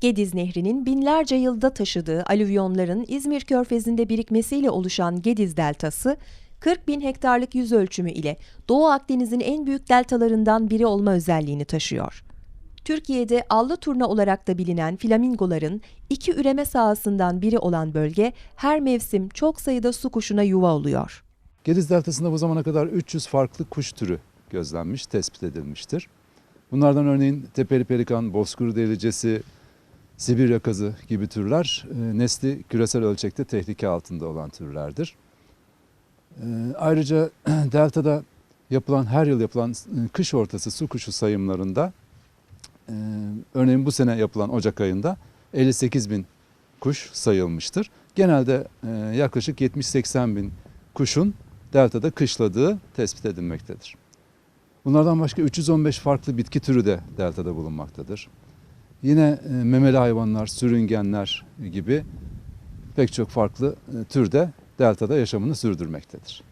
Gediz Nehri'nin binlerce yılda taşıdığı alüvyonların İzmir Körfezi'nde birikmesiyle oluşan Gediz Deltası, 40 bin hektarlık yüz ölçümü ile Doğu Akdeniz'in en büyük deltalarından biri olma özelliğini taşıyor. Türkiye'de allı turna olarak da bilinen flamingoların iki üreme sahasından biri olan bölge her mevsim çok sayıda su kuşuna yuva oluyor. Gediz Deltası'nda bu zamana kadar 300 farklı kuş türü gözlenmiş, tespit edilmiştir. Bunlardan örneğin tepeli pelikan, bozkuru delicesi, Sibirya kazı gibi türler e, nesli küresel ölçekte tehlike altında olan türlerdir. E, Ayrıca deltada yapılan her yıl yapılan e, kış ortası su kuşu sayımlarında örneğin bu sene yapılan Ocak ayında 58 bin kuş sayılmıştır. Genelde yaklaşık 70-80 bin kuşun deltada kışladığı tespit edilmektedir. Bunlardan başka 315 farklı bitki türü de deltada bulunmaktadır. Yine e, memeli hayvanlar, sürüngenler gibi pek çok farklı e, tür de deltada yaşamını sürdürmektedir.